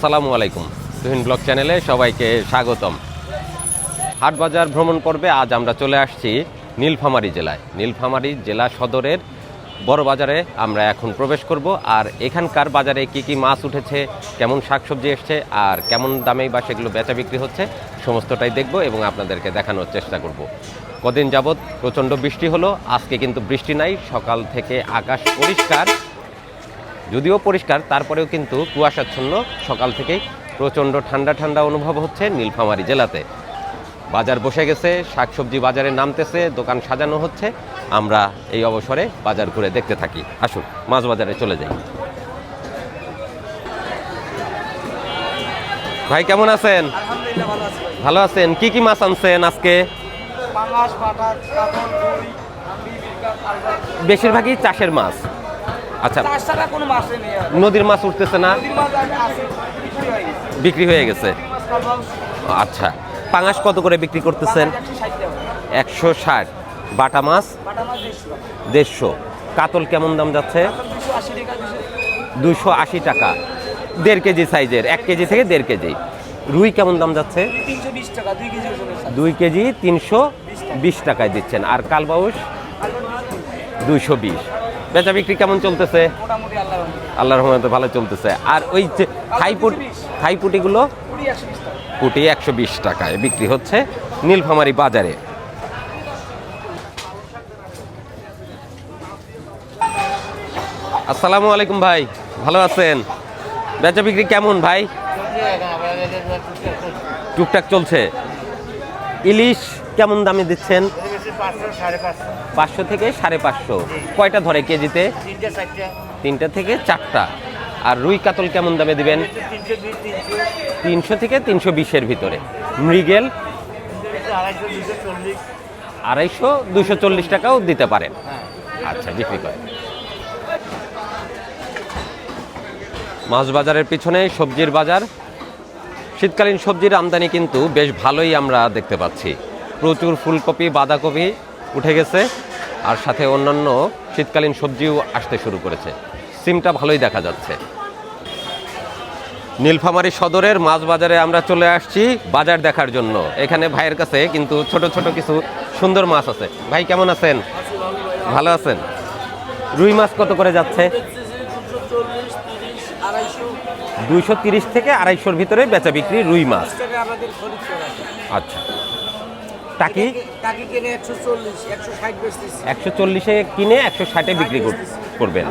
আসসালামু আলাইকুম। তুহিন ব্লগ চ্যানেলে সবাইকে স্বাগতম। হাটবাজার ভ্রমণ পর্বে আজ আমরা চলে আসছি নীলফামারী জেলায়। নীলফামারী জেলা সদরের বড় বাজারে আমরা এখন প্রবেশ করব আর এখানকার বাজারে কি কি মাছ উঠেছে, কেমন শাকসবজি এসছে আর কেমন দামে বা সেগুলো বেচা বিক্রি হচ্ছে সমস্তটাই দেখব এবং আপনাদেরকে দেখানোর চেষ্টা করব। কদিন যাবৎ প্রচণ্ড বৃষ্টি হলো, আজকে কিন্তু বৃষ্টি নাই, সকাল থেকে আকাশ পরিষ্কার। যদিও পরিষ্কার তারপরেও কিন্তু কুয়াশাচ্ছন্ন। সকাল থেকেই প্রচণ্ড ঠান্ডা ঠান্ডা অনুভব হচ্ছে নীলফামারী জেলাতে। বাজার বসে গেছে শাকসবজি বাজারে নামতেছে দোকান সাজানো হচ্ছে। আমরা এই অবসরে বাজার ঘুরে দেখতে থাকি। আসুন মাছ বাজারে চলে যাই। ভাই কেমন আছেন? ভালো আছেন? কি কি মাছ আনছেন আজকে। বেশিরভাগই চাষের মাছ। আচ্ছা। তার কোনো মাছে নেই নদীর মাছ উঠতেছে না? বিক্রি হয়ে গেছে। আচ্ছা। পাঙাশ কত করে বিক্রি করতেছেন? একশো ষাট বাটা মাছ? দেড়শো কাতল কেমন দাম যাচ্ছে? দুশো আশি টাকা, দেড় কেজি সাইজের এক কেজি থেকে দেড় কেজি। রুই কেমন দাম যাচ্ছে? দুই কেজি তিনশো বিশ টাকায় দিচ্ছেন। আর কালবাউস দুইশো বিশ। বেচা বিক্রি কেমন চলতেছে? আল্লাহ রহমতে। আল্লাহর রহমতে ভালো চলতেছে। আর ওই যে থাইপুট থাইপুটিগুলো বিশ। কুটি একশো বিশ টাকায় বিক্রি হচ্ছে নীলফামারী বাজারে। আসসালামু আলাইকুম ভাই ভালো আছেন? বেচা বিক্রি কেমন ভাই? টুকটাক চলছে। ইলিশ কেমন দামে দিচ্ছেন? পাঁচশো থেকে সাড়ে পাঁচশো। কয়টা ধরে কেজিতে? তিনটা থেকে চারটা। আর রুই কাতল কেমন দামে দিবেন? তিনশো থেকে তিনশো বিশের ভিতরে। মৃগেল? আড়াইশো দুশো চল্লিশ। টাকাও দিতে পারেন। আচ্ছা বিক্রি করে মাছ বাজারের পিছনে সবজির বাজার। শীতকালীন সবজির আমদানি কিন্তু বেশ ভালোই আমরা দেখতে পাচ্ছি। প্রচুর ফুলকপি, বাঁধাকপি উঠে গেছে আর সাথে অন্যান্য শীতকালীন সবজিও আসতে শুরু করেছে। সিমটা ভালোই দেখা যাচ্ছে। নীলফামারী সদরের মাছ বাজারে আমরা চলে আসছি বাজার দেখার জন্য। এখানে ভাইয়ের কাছে কিন্তু ছোট ছোট কিছু সুন্দর মাছ আছে। ভাই, কেমন আছেন? ভালো আছেন? রুই মাছ কত করে যাচ্ছে? দুইশো তিরিশ থেকে আড়াইশোর ভিতরে বেচা বিক্রি রুই মাছ। আচ্ছা। টাকি টাকি কিনে একশো চল্লিশ, একশো ষাট বেচতেছি। একশো চল্লিশে কিনে একশো ষাটে বিক্রি কর- করবেন।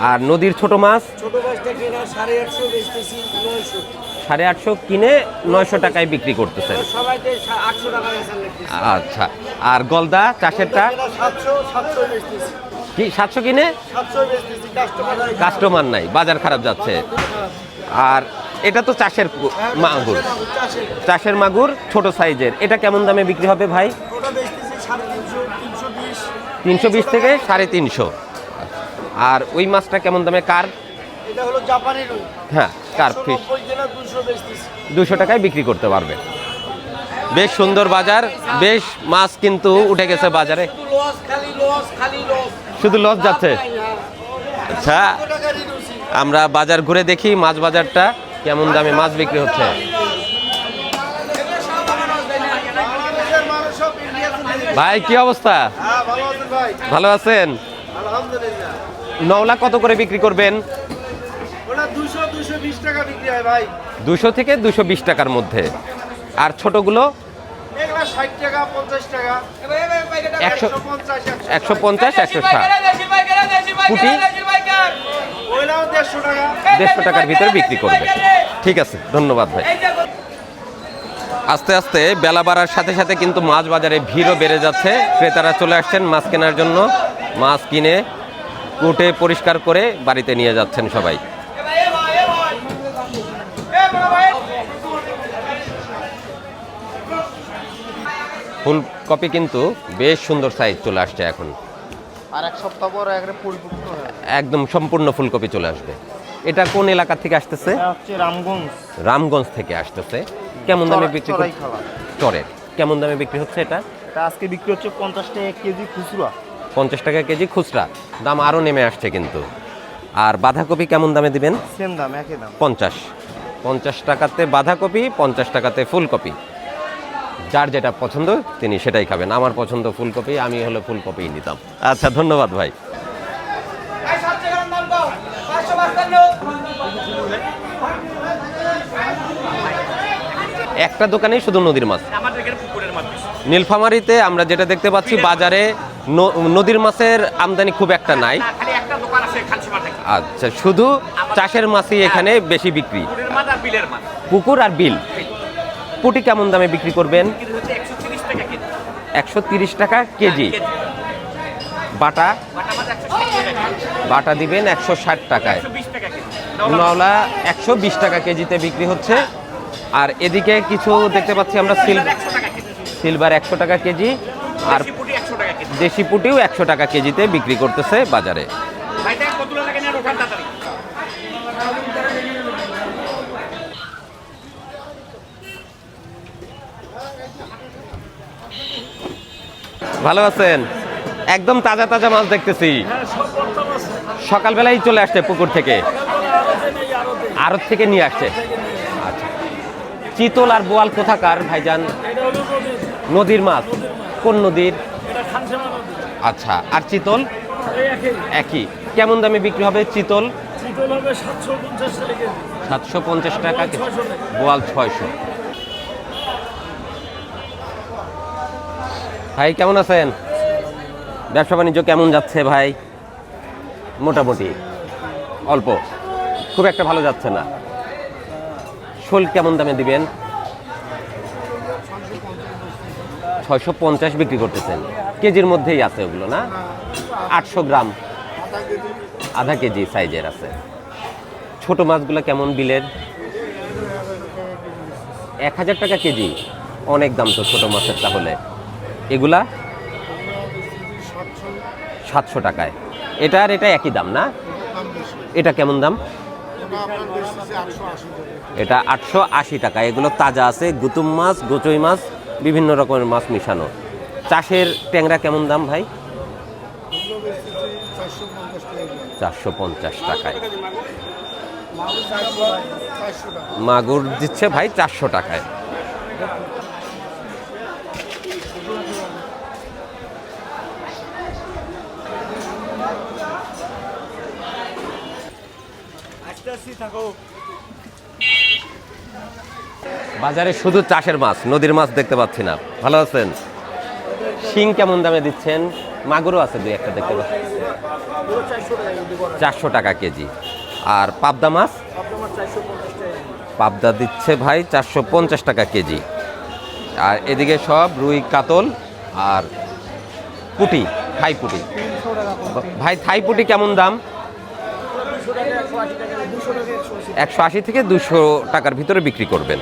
আর নদীর ছোট মাছ? ছোট মাছটা কিনা সাড়ে আটশো বেচতেছি নয়শো। সাড়ে আটশো কিনে নয়শো টাকায় বিক্রি করতেছেন। আচ্ছা। আর গলদা চাষেরটা? কি সাতশো কিনে? কাস্টমার নাই। বাজার খারাপ যাচ্ছে। আর এটা তো চাষের মাগুর। চাষের মাগুর ছোট সাইজের। এটা কেমন দামে বিক্রি হবে ভাই? তিনশো বিশ। থেকে সাড়ে তিনশো। আর ওই মাছটা কেমন দামে? কার? হ্যাঁ কার ফিশ? দুশো টাকায় বিক্রি করতে পারবে। বেশ সুন্দর বাজার। বেশ মাছ কিন্তু উঠে গেছে বাজারে। শুধু লস যাচ্ছে? আচ্ছা। আমরা বাজার ঘুরে দেখি মাছ বাজারটা। কেমন দামে মাছ বিক্রি হচ্ছে? ভাই, কি অবস্থা? ভালো আছেন? নওলা কত করে বিক্রি করবেন? দুশো থেকে দুশো বিশ টাকার মধ্যে। আর ছোটগুলো? একশো পঞ্চাশ, একশো কুটি? দেড়শো টাকার ভিতরে বিক্রি করবে। ঠিক আছে ধন্যবাদ ভাই। আস্তে আস্তে বেলা বাড়ার সাথে সাথে কিন্তু মাছ বাজারে ভিড়ও বেড়ে যাচ্ছে। ক্রেতারা চলে আসছেন মাছ কেনার জন্য। মাছ কিনে কুটে পরিষ্কার করে বাড়িতে নিয়ে যাচ্ছেন সবাই। ফুলকপি কিন্তু বেশ সুন্দর সাইজ চলে আসছে এখন। আর এক সপ্তাহ পর একদম সম্পূর্ণ ফুলকপি চলে আসবে। এটা কোন এলাকা থেকে আসতেছে? রামগঞ্জ। রামগঞ্জ থেকে আসতেছে। কেমন দামে বিক্রি চরের কেমন দামে বিক্রি হচ্ছে এটা? আজকে বিক্রি হচ্ছে পঞ্চাশ টাকা কেজি খুচরা। পঞ্চাশ টাকা কেজি খুচরা। দাম আরও নেমে আসছে কিন্তু। আর বাঁধাকপি কেমন দামে দিবেন? সেম দাম একই দাম। পঞ্চাশ। পঞ্চাশ টাকাতে বাঁধাকপি পঞ্চাশ টাকাতে ফুলকপি। যার যেটা পছন্দ তিনি সেটাই খাবেন। আমার পছন্দ ফুলকপি আমি হলো ফুলকপিই নিতাম। আচ্ছা ধন্যবাদ ভাই। একটা দোকানেই শুধু নদীর মাছ। নীলফামারিতে আমরা যেটা দেখতে পাচ্ছি বাজারে নদীর মাছের আমদানি খুব একটা নাই। আচ্ছা শুধু চাষের মাছই এখানে বেশি বিক্রি। পুকুর আর বিল। পুটি কেমন দামে বিক্রি করবেন? একশো তিরিশ টাকা কেজি। কেজি। বাটা? বাটা দিবেন একশো ষাট টাকায় একশো বিশ টাকা কেজি নওলা একশো বিশ টাকা কেজিতে বিক্রি হচ্ছে। আর এদিকে কিছু দেখতে পাচ্ছি আমরা সিলভার একশো টাকা কেজি, আর দেশি পুটিও একশো টাকা কেজিতে বিক্রি করতেছে বাজারে। ভালো আছেন? একদম তাজা তাজা মাছ দেখতেছি। সকালবেলাই চলে আসছে পুকুর থেকে। আড়ত থেকে নিয়ে আসছে। আচ্ছা। চিতল আর বোয়াল কোথাকার ভাইজান? নদীর মাছ। কোন নদীর? আচ্ছা আর চিতল? একই। কেমন দামে বিক্রি হবে চিতল? সাতশো পঞ্চাশ টাকা কেজি। সাতশো পঞ্চাশ টাকা বোয়াল 600 টাকা। বোয়াল ছয়শো। ভাই, কেমন আছেন? ব্যবসা বাণিজ্য কেমন যাচ্ছে ভাই? মোটামুটি। অল্প। খুব একটা ভালো যাচ্ছে না। শোল কেমন দামে দিবেন? ছয়শো পঞ্চাশ বিক্রি করতেছেন। কেজির মধ্যেই আছে ওগুলো, না? আটশো গ্রাম। আধা কেজি সাইজের আছে। ছোট মাছগুলো কেমন বিলের? এক হাজার টাকা কেজি। অনেক দাম তো ছোট মাছের তাহলে। এগুলা? সাতশো টাকায়। এটা আর এটা একই দাম, না? এটা কেমন দাম? এটা আটশো আশি টাকা। এগুলো তাজা আছে গুতুম মাছ গোচই মাছ বিভিন্ন রকমের মাছ মিশানো। চাষের ট্যাংরা কেমন দাম ভাই? চারশো পঞ্চাশ টাকায় মাগুর দিচ্ছে ভাই চারশো টাকায়। বাজারে শুধু চাষের মাছ নদীর মাছ দেখতে পাচ্ছি না। ভালো আছেন? শিং কেমন দামে দিচ্ছেন? মাগুরও আছে দুই একটা দেখতে পাচ্ছি। চারশো টাকা কেজি। আর পাবদা মাছ? পাবদা দিচ্ছে ভাই চারশো পঞ্চাশ টাকা কেজি। আর এদিকে সব রুই কাতল আর পুটি থাই পুটি। ভাই থাই পুটি কেমন দাম? একশো আশি থেকে দুশো টাকার ভিতরে বিক্রি করবেন।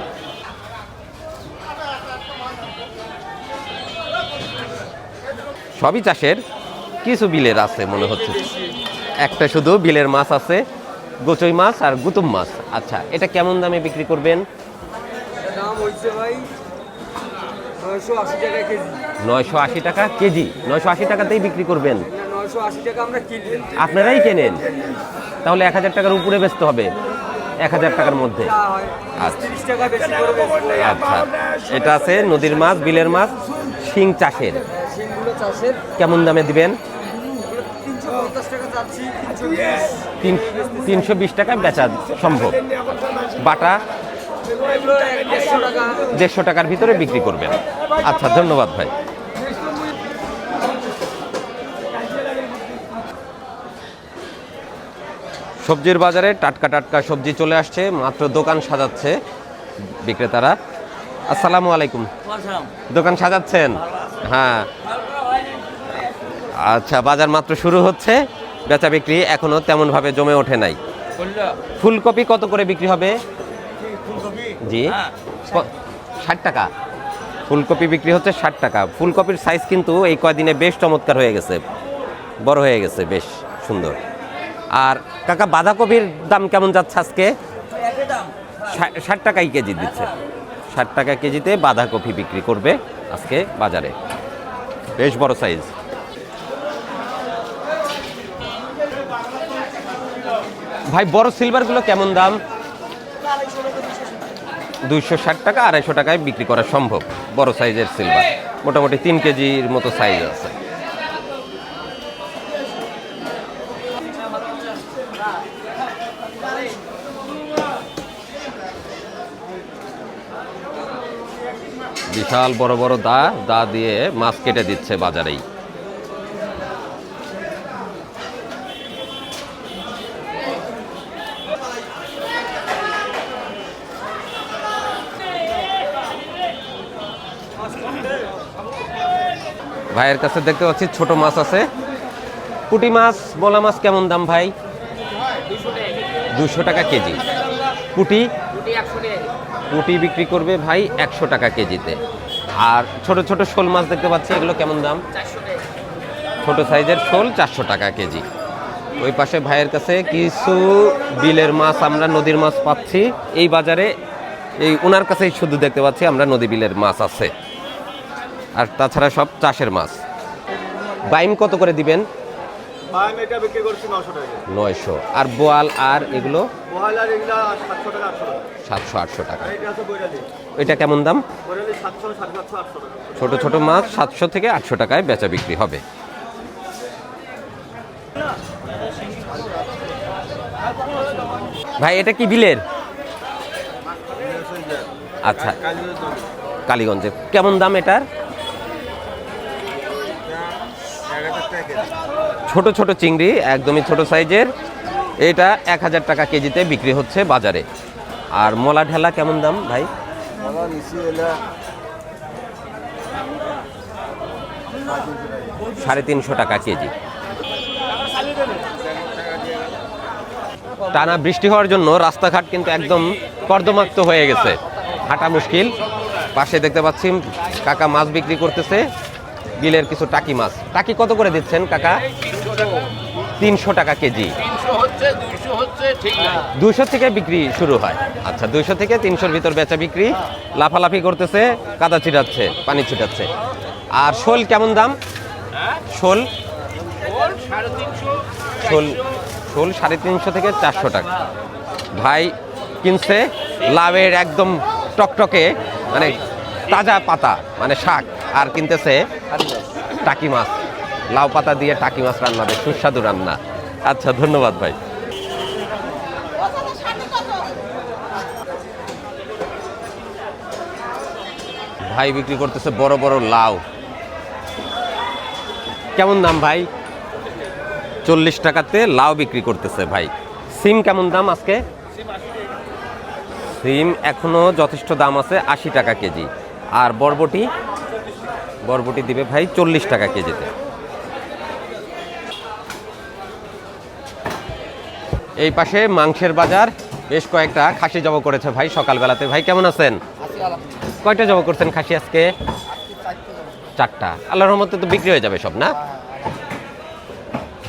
সবই চাষের কিছু বিলের আছে মনে হচ্ছে। একটা শুধু বিলের মাছ আছে গোচই মাছ আর গুতুম মাছ। আচ্ছা এটা কেমন দামে বিক্রি করবেন? নয়শো আশি টাকা কেজি। নয়শো আশি টাকাতেই বিক্রি করবেন। আপনারাই কেনেন? তাহলে এক হাজার টাকার উপরে বেচতে হবে। এক হাজার টাকার মধ্যে। আচ্ছা। আচ্ছা। এটা আছে নদীর মাছ বিলের মাছ শিং চাষের। কেমন দামে দিবেন? তিনশো বিশ। টাকা বেচা সম্ভব। বাটা দেড়শো টাকার ভিতরে বিক্রি করবেন। আচ্ছা ধন্যবাদ ভাই। সবজির বাজারে টাটকা টাটকা সবজি চলে আসছে মাত্র দোকান সাজাচ্ছে বিক্রেতারা। আসসালামু আলাইকুম। দোকান সাজাচ্ছেন? হ্যাঁ। আচ্ছা বাজার মাত্র শুরু হচ্ছে বেচা বিক্রি এখনও তেমনভাবে জমে ওঠে নাই। ফুলকপি কত করে বিক্রি হবে? জি। ষাট টাকা। ফুলকপি বিক্রি হচ্ছে ষাট টাকা। ফুলকপির সাইজ কিন্তু এই কয়দিনে বেশ চমৎকার হয়ে গেছে। বড় হয়ে গেছে বেশ সুন্দর। আর কাকা বাঁধাকপির দাম কেমন যাচ্ছে আজকে? ষাট টাকাই কেজি দিচ্ছে। ষাট টাকা কেজিতে বাঁধাকপি বিক্রি করবে আজকে বাজারে। বেশ বড় সাইজ ভাই বড় সিলভারগুলো কেমন দাম? দুইশো ষাট টাকা আড়াইশো টাকায় বিক্রি করা সম্ভব। বড় সাইজের সিলভার মোটামুটি তিন কেজির মতো সাইজ আছে। বিশাল বড় বড় দা দা দিয়ে মাছ কেটে দিচ্ছে বাজারেই। ভাইয়ের কাছে দেখতে পাচ্ছি ছোট মাছ আছে। পুঁটি মাছ মোলা মাছ কেমন দাম ভাই? দুশো টাকা কেজি। পুঁটি পুঁটি বিক্রি করবে ভাই একশো টাকা কেজিতে। আর ছোট ছোট শোল মাছ দেখতে পাচ্ছি এগুলো কেমন দাম? ছোট সাইজের শোল চারশো টাকা কেজি। ওই পাশে ভাইয়ের কাছে কিছু বিলের মাছ আমরা নদীর মাছ পাচ্ছি। এই বাজারে এই ওনার কাছেই শুধু দেখতে পাচ্ছি আমরা নদী বিলের মাছ আছে। আর তাছাড়া সব চাষের মাছ। বাইম কত করে দিবেন? ভাই এটা বিক্রি করছি নশো টাকা নয়শো। আর বোয়াল আর এগুলো? সাতশো টাকা আটশো টাকা। সাতশো আটশো টাকা। এটা আছে বৈরালি। এটা কেমন দাম? বৈরালি সাতশো সাড়ে সাতশো আটশো টাকা। ছোট ছোট মাছ সাতশো থেকে আটশো টাকায় বেচা বিক্রি হবে। ভাই এটা কি বিলের? আচ্ছা। কালীগঞ্জে। কেমন দাম এটার? ছোট ছোট চিংড়ি একদমই ছোট সাইজের। এটা এক হাজার টাকা কেজিতে বিক্রি হচ্ছে বাজারে। আর মলা ঢেলা কেমন দাম ভাই? সাড়ে তিনশো টাকা কেজি। টানা বৃষ্টি হওয়ার জন্য রাস্তাঘাট কিন্তু একদম কর্দমাক্ত হয়ে গেছে। হাঁটা মুশকিল। পাশে দেখতে পাচ্ছি কাকা মাছ বিক্রি করতেছে। বিলের কিছু টাকি মাছ। টাকি কত করে দিচ্ছেন কাকা? তিনশো টাকা কেজি। দুইশো থেকে বিক্রি শুরু হয়। আচ্ছা দুইশো থেকে তিনশোর ভিতর বেচা বিক্রি লাফালাফি করতেছে কাদা ছিটাচ্ছে পানি ছিটাচ্ছে। আর শোল কেমন দাম? শোল? শোল শোল সাড়ে তিনশো থেকে চারশো টাকা। ভাই কিনছে লাভের একদম টকটকে মানে তাজা পাতা মানে শাক আর কিনতেছে টাকি মাছ। লাউ পাতা দিয়ে টাকি মাছ রান্না হবে সুস্বাদু রান্না। আচ্ছা ধন্যবাদ ভাই। ভাই বিক্রি করতেছে বড় বড় লাউ। কেমন দাম ভাই? চল্লিশ টাকাতে লাউ বিক্রি করতেছে ভাই। সিম কেমন দাম আজকে? সিম এখনও যথেষ্ট দাম আছে, আশি টাকা কেজি। আর বরবটি? বরবটি দিবে ভাই চল্লিশ টাকা কেজিতে। এই পাশে মাংসের বাজার। বেশ কয়েকটা খাসি জব করেছে ভাই সকালবেলাতে। ভাই কেমন আছেন? কয়টা জব করছেন খাসি আজকে? চারটা আল্লাহর রহমতে তো বিক্রি হয়ে যাবে সব না?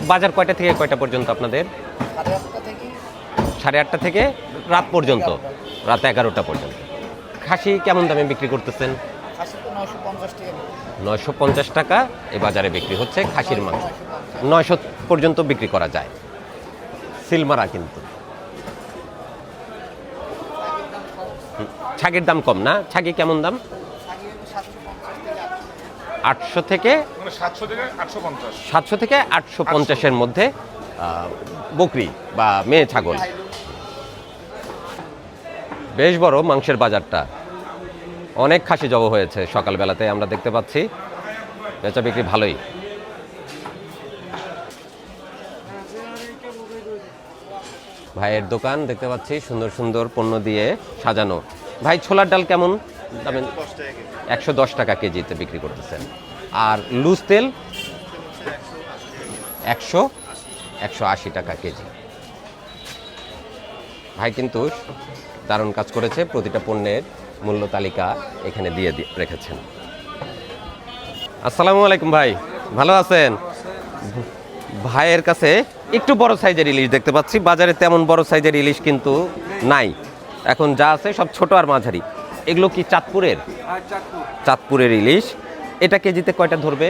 বাজার কয়টা থেকে কয়টা পর্যন্ত আপনাদের? সাড়ে আটটা থেকে? রাত পর্যন্ত? রাত এগারোটা পর্যন্ত। খাসি কেমন দামে বিক্রি করতেছেন? নয়শো পঞ্চাশ টাকা এই বাজারে বিক্রি হচ্ছে খাসির মাংস। নয়শো পর্যন্ত বিক্রি করা যায়। সিলমারা কিন্তু। হুম, ছাগির দাম কম না? ছাগি কেমন দাম? আটশো থেকে মানে সাতশো থেকে আটশো পঞ্চাশের মধ্যে বকরি বা মেয়ে ছাগল। বেশ বড় মাংসের বাজারটা। অনেক খাসি জব হয়েছে সকালবেলাতে আমরা দেখতে পাচ্ছি। বেচা বিক্রি ভালোই। ভাইয়ের দোকান দেখতে পাচ্ছি, সুন্দর সুন্দর পণ্য দিয়ে সাজানো। ভাই, ছোলার ডাল কেমন? একশো দশ টাকা কেজিতে বিক্রি করতেছেন। আর লুজ তেল? একশো একশো আশি টাকা কেজি। ভাই কিন্তু দারুণ কাজ করেছে, প্রতিটা পণ্যের মূল্য তালিকা এখানে দিয়ে রেখেছেন। আসসালামু আলাইকুম ভাই, ভালো আছেন? ভাইয়ের কাছে একটু বড় সাইজের ইলিশ দেখতে পাচ্ছি। বাজারে তেমন বড় সাইজের ইলিশ কিন্তু নাই। এখন যা আছে সব ছোট আর মাঝারি। এগুলো কি চাঁদপুরের? চাঁদপুরের ইলিশ। এটা কেজিতে কয়টা ধরবে?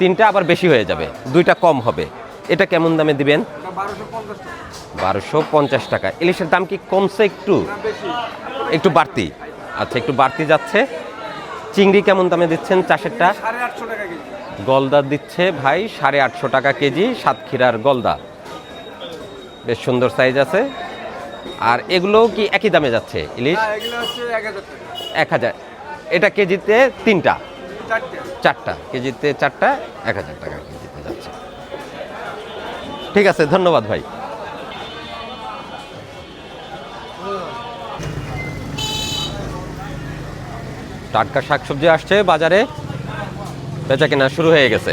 তিনটা আবার বেশি হয়ে যাবে। দুইটা কম হবে। এটা কেমন দামে দিবেন? বারোশো পঞ্চাশ টাকা। বারোশো পঞ্চাশ টাকা। ইলিশের দাম কি কমছে একটু? একটু বাড়তি। আচ্ছা একটু বাড়তি যাচ্ছে। চিংড়ি কেমন দামে দিচ্ছেন চাষেরটা? সাড়ে আটশো টাকা কেজি। গলদা দিচ্ছে ভাই সাড়ে আটশো টাকা কেজি সাতক্ষীরার গলদা। বেশ সুন্দর সাইজ আছে। আর এগুলোও কি একই দামে যাচ্ছে ইলিশ? এগুলো টাকা। এক হাজার। এটা কেজিতে তিনটা? চারটা। কেজিতে চারটা এক হাজার টাকা কেজিতে যাচ্ছে। ঠিক আছে ধন্যবাদ ভাই। টাটকা শাকসবজি আসছে বাজারে। বেচা কেনা শুরু হয়ে গেছে।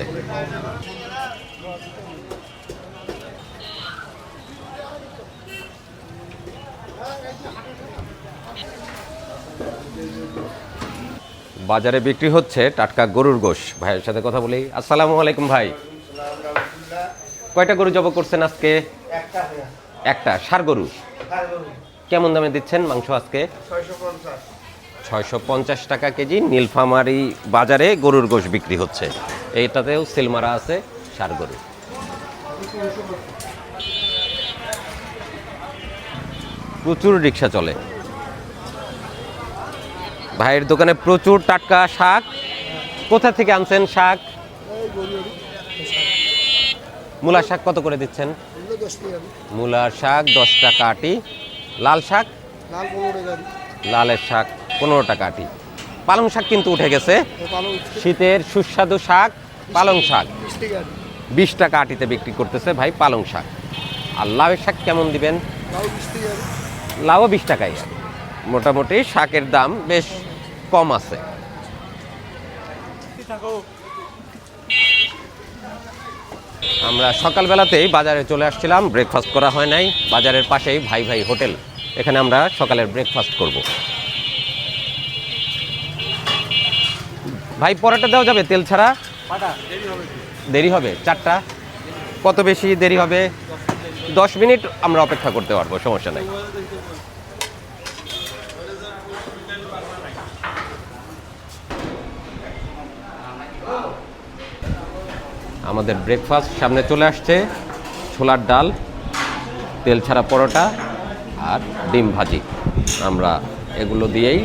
বাজারে বিক্রি হচ্ছে টাটকা গরুর গোশ। ভাইয়ের সাথে কথা বলি। আসসালামু আলাইকুম ভাই। কয়টা গরু জব করছেন আজকে? একটা। সার গরু। কেমন দামে দিচ্ছেন মাংস আজকে? ছয়শো পঞ্চাশ টাকা কেজি নীলফামারি বাজারে গরুর গোশ বিক্রি হচ্ছে। এইটাতেও সিলমারা আছে সার গরু। প্রচুর রিক্সা চলে। ভাইয়ের দোকানে প্রচুর টাটকা শাক। কোথা থেকে আনছেন শাক? মূলা শাক কত করে দিচ্ছেন? মূলার শাক দশ টাকা আটি। লাল শাক? লালের শাক পনেরো টাকা আটি। পালং শাক কিন্তু উঠে গেছে। শীতের সুস্বাদু শাক, পালং শাক। বিশ টাকা আটিতে বিক্রি করতেছে ভাই পালং শাক। আর লাউয়ের শাক কেমন দিবেন? লাউও বিশ টাকাই মোটামুটি শাকের দাম বেশ কম আছে। আমরা সকালবেলাতেই বাজারে চলে আসছিলাম ব্রেকফাস্ট করা হয় নাই। বাজারের পাশেই ভাই ভাই হোটেল। এখানে আমরা সকালের ব্রেকফাস্ট করব। ভাই পরাটা দেওয়া যাবে তেল ছাড়া? দেরি হবে চারটা? কত বেশি দেরি হবে? দশ মিনিট আমরা অপেক্ষা করতে পারব সমস্যা নাই। আমাদের ব্রেকফাস্ট সামনে চলে আসছে ছোলার ডাল তেল ছাড়া পরোটা। আর ডিম ভাজি। আমরা এগুলো দিয়েই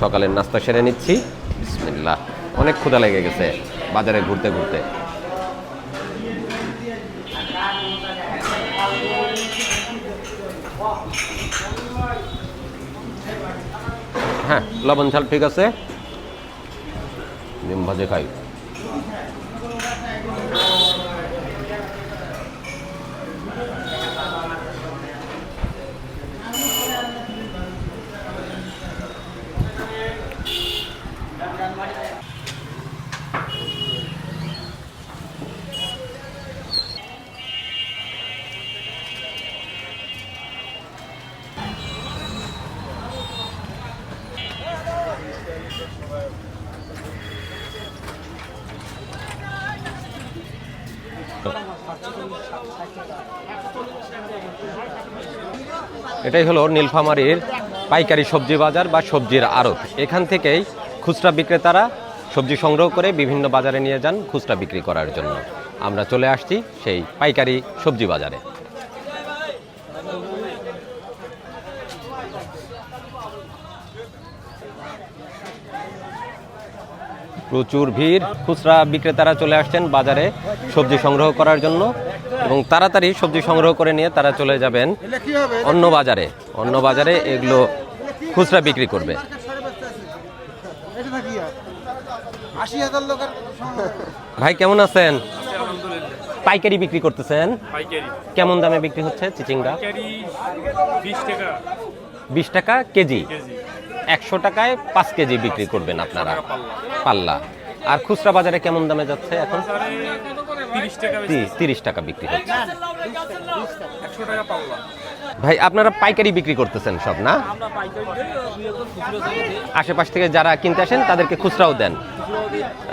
সকালের নাস্তা সেরে নিচ্ছি। বিসমিল্লাহ। অনেক ক্ষুধা লেগে গেছে বাজারে ঘুরতে ঘুরতে। হ্যাঁ লবণ ঝাল ঠিক আছে। ডিম ভাজি খাই। এটাই হলো নীলফামারীর পাইকারি সবজি বাজার বা সবজির আড়ত। এখান থেকেই খুচরা বিক্রেতারা সবজি সংগ্রহ করে বিভিন্ন বাজারে নিয়ে যান খুচরা বিক্রি করার জন্য। আমরা চলে আসছি সেই পাইকারি সবজি বাজারে। প্রচুর ভিড়। খুচরা বিক্রেতারা চলে আসছেন বাজারে সবজি সংগ্রহ করার জন্য। এবং তাড়াতাড়ি সবজি সংগ্রহ করে নিয়ে তারা চলে যাবেন অন্য বাজারে। অন্য বাজারে এগুলো খুচরা বিক্রি করবে। ভাই কেমন আছেন? পাইকারি বিক্রি করতেছেন? কেমন দামে বিক্রি হচ্ছে পাইকারি বিশ টাকা। কেজি? একশো টাকায় পাঁচ কেজি বিক্রি করবেন আপনারা। পাল্লা। আর খুচরা বাজারে কেমন দামে যাচ্ছে এখন? তিরিশ টাকা বিক্রি হচ্ছে। ভাই আপনারা পাইকারি বিক্রি করতেছেন সব না? আশেপাশ থেকে যারা কিনতে আসেন তাদেরকে খুচরাও দেন।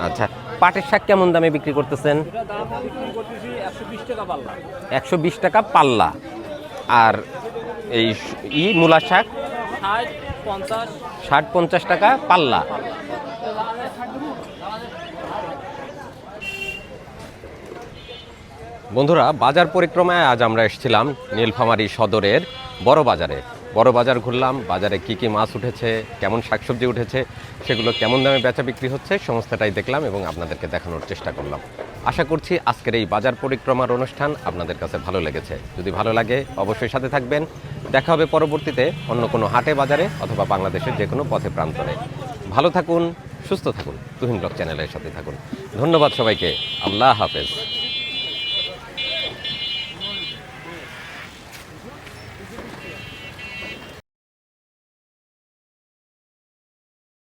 আচ্ছা পাটের শাক কেমন দামে বিক্রি করতেছেন? একশো বিশ টাকা পাল্লা। আর এই ই মূলা শাক? ষাট পঞ্চাশ। টাকা পাল্লা। বন্ধুরা, বাজার পরিক্রমায় আজ আমরা এসেছিলাম নীলফামারী সদরের বড় বাজারে। বড় বাজার ঘুরলাম, বাজারে কি কি মাছ উঠেছে, কেমন শাকসবজি উঠেছে, সেগুলো কেমন দামে বেচা বিক্রি হচ্ছে, সমস্তটাই দেখলাম এবং আপনাদেরকে দেখানোর চেষ্টা করলাম। আশা করছি আজকের এই বাজার পরিক্রমার অনুষ্ঠান আপনাদের কাছে ভালো লেগেছে। যদি ভালো লাগে, অবশ্যই সাথে থাকবেন। দেখা হবে পরবর্তীতে অন্য কোনো হাটে, বাজারে অথবা বাংলাদেশের যে কোনো পথে প্রান্তরে। ভালো থাকুন, সুস্থ থাকুন। তুহিন ব্লগ চ্যানেলের সাথে থাকুন। ধন্যবাদ সবাইকে। আল্লাহ হাফেজ।